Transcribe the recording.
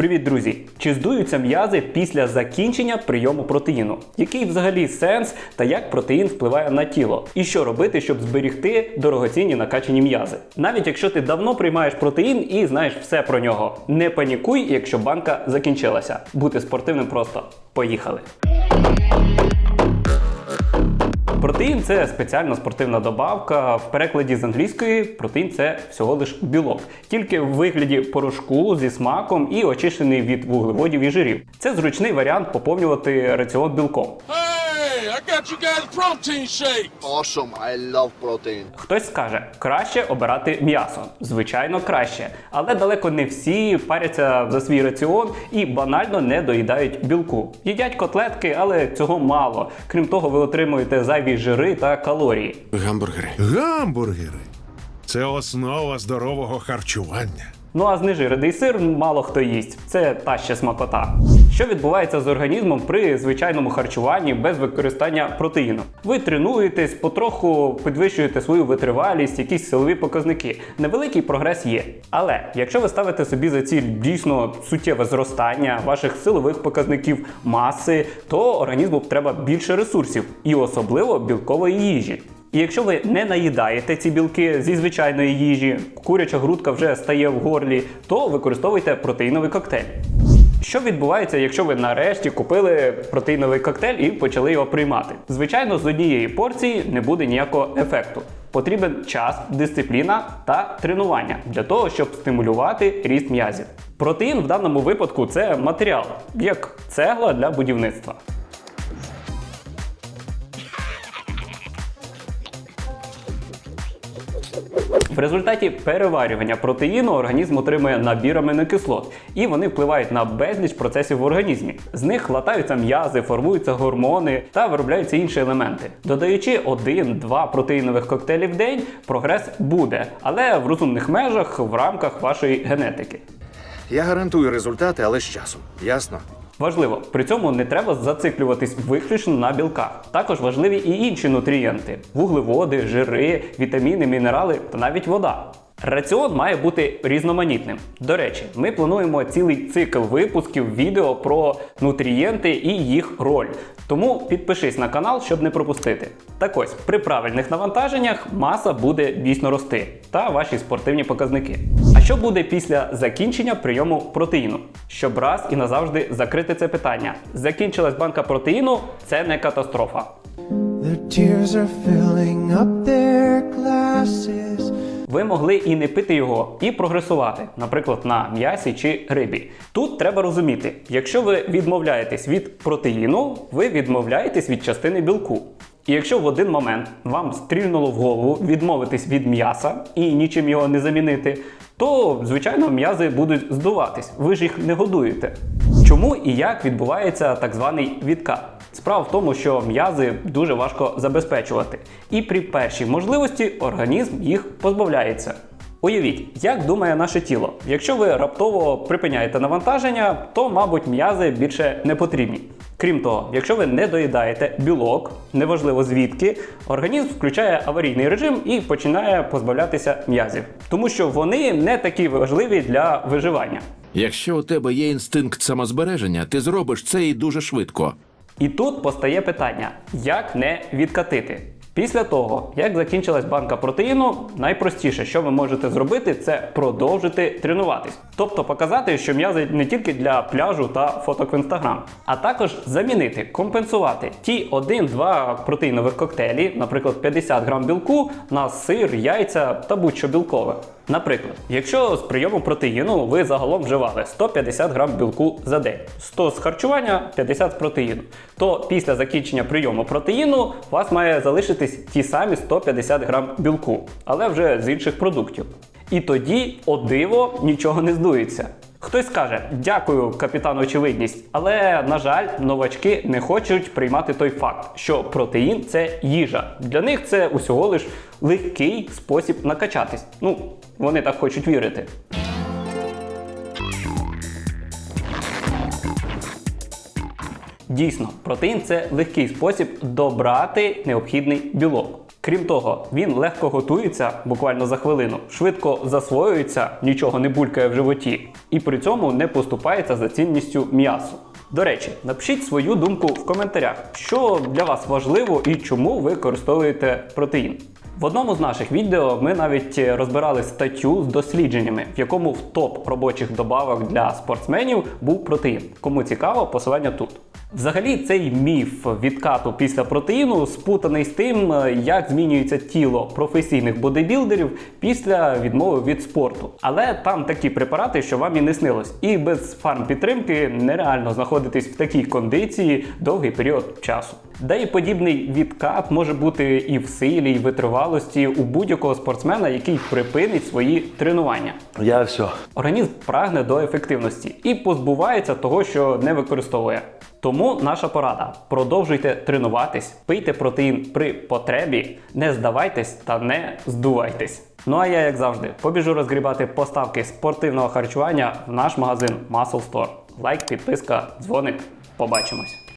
Привіт, друзі! Чи здуються м'язи після закінчення прийому протеїну? Який взагалі сенс та як протеїн впливає на тіло? І що робити, щоб зберігти дорогоцінні накачані м'язи? Навіть якщо ти давно приймаєш протеїн і знаєш все про нього, не панікуй, якщо банка закінчилася. Бути спортивним просто поїхали. Протеїн це спеціальна спортивна добавка. В перекладі з англійської протеїн це всього лиш білок, тільки в вигляді порошку зі смаком і очищений від вуглеводів і жирів. Це зручний варіант поповнювати раціон білком. Got you guys protein shake. Awesome. I love protein. Хтось скаже, краще обирати м'ясо. Звичайно, краще. Але далеко не всі паряться за свій раціон і банально не доїдають білку. Їдять котлетки, але цього мало. Крім того, ви отримуєте зайві жири та калорії. Гамбургери. Гамбургери це основа здорового харчування. Ну а знежирений сир мало хто їсть. Це та ще смакота. Що відбувається з організмом при звичайному харчуванні без використання протеїну? Ви тренуєтесь, потроху підвищуєте свою витривалість, якісь силові показники. Невеликий прогрес є. Але якщо ви ставите собі за ціль дійсно суттєве зростання ваших силових показників маси, то організму треба більше ресурсів і особливо білкової їжі. І якщо ви не наїдаєте ці білки зі звичайної їжі, куряча грудка вже стає в горлі, то використовуйте протеїновий коктейль. Що відбувається, якщо ви нарешті купили протеїновий коктейль і почали його приймати? Звичайно, з однієї порції не буде ніякого ефекту. Потрібен час, дисципліна та тренування для того, щоб стимулювати ріст м'язів. Протеїн в даному випадку це матеріал, як цегла для будівництва. В результаті переварювання протеїну організм отримує набір амінокислот, і вони впливають на безліч процесів в організмі. З них латаються м'язи, формуються гормони та виробляються інші елементи. Додаючи один-два протеїнових коктейлі в день, прогрес буде, але в розумних межах в рамках вашої генетики. Я гарантую результати, але з часом. Ясно? Важливо, при цьому не треба зациклюватись виключно на білках. Також важливі і інші нутрієнти: вуглеводи, жири, вітаміни, мінерали та навіть вода. Раціон має бути різноманітним. До речі, ми плануємо цілий цикл випусків відео про нутрієнти і їх роль. Тому підпишись на канал, щоб не пропустити. Так ось, при правильних навантаженнях маса буде дійсно рости та ваші спортивні показники. А що буде після закінчення прийому протеїну? Щоб раз і назавжди закрити це питання. Закінчилась банка протеїну це не катастрофа. Their tears are filling up their glasses. Ви могли і не пити його, і прогресувати, наприклад, на м'ясі чи рибі. Тут треба розуміти, якщо ви відмовляєтесь від протеїну, ви відмовляєтесь від частини білку. І якщо в один момент вам стрільнуло в голову відмовитись від м'яса і нічим його не замінити, то звичайно м'язи будуть здуватись. Ви ж їх не годуєте. Чому і як відбувається так званий відкат? Справа в тому, що м'язи дуже важко забезпечувати, і при першій можливості організм їх позбавляється. Уявіть, як думає наше тіло. Якщо ви раптово припиняєте навантаження, то, мабуть, м'язи більше не потрібні. Крім того, якщо ви не доїдаєте білок, неважливо звідки, організм включає аварійний режим і починає позбавлятися м'язів, тому що вони не такі важливі для виживання. Якщо у тебе є інстинкт самозбереження, ти зробиш це і дуже швидко. І тут постає питання: як не відкатити? Після того, як закінчилась банка протеїну, найпростіше, що ви можете зробити, це продовжити тренуватись. Тобто показати, що м'язи не тільки для пляжу та фоток в інстаграм, а також замінити, компенсувати ті 1-2 протеїнових коктейлі, наприклад, 50 грам білку на сир, яйця та будь-що білкове. Наприклад, якщо з прийому протеїну ви загалом вживали 150 грам білку за день, 100 з харчування, 50 з протеїну, то після закінчення прийому протеїну у вас має залишитись ті самі 150 грам білку, але вже з інших продуктів. І тоді, о диво, нічого не здується. Хтось скаже, дякую, капітан очевидність, але на жаль, новачки не хочуть приймати той факт, що протеїн це їжа. Для них це усього лиш легкий спосіб накачатись. Ну, вони так хочуть вірити. Дійсно, протеїн це легкий спосіб добрати необхідний білок. Крім того, він легко готується буквально за хвилину, швидко засвоюється, нічого не булькає в животі, і при цьому не поступається за цінністю м'ясу. До речі, напишіть свою думку в коментарях, що для вас важливо і чому ви використовуєте протеїн. В одному з наших відео ми навіть розбирали статтю з дослідженнями, в якому в топ робочих добавок для спортсменів був протеїн. Кому цікаво, посилання тут. Взагалі, цей міф відкату після протеїну спутаний з тим, е, як змінюється тіло професійних бодибілдерів після відмови від спорту. Але там такі препарати, що вам і не снилось. І без фармпідтримки нереально знаходитись в такій кондиції довгий період часу. Да і подібний відкат може бути і в силі, і в витривалості у будь-якого спортсмена, який припинить свої тренування. Я все. Організм прагне до ефективності і позбувається того, що не використовує. Тому наша порада: продовжуйте тренуватись, пийте протеїн при потребі, не здавайтесь та не здувайтесь. Ну а я, як завжди, побіжу розгрібати поставки спортивного харчування в наш магазин Muscle Store. Лайк, підписка, дзвоник. Побачимось.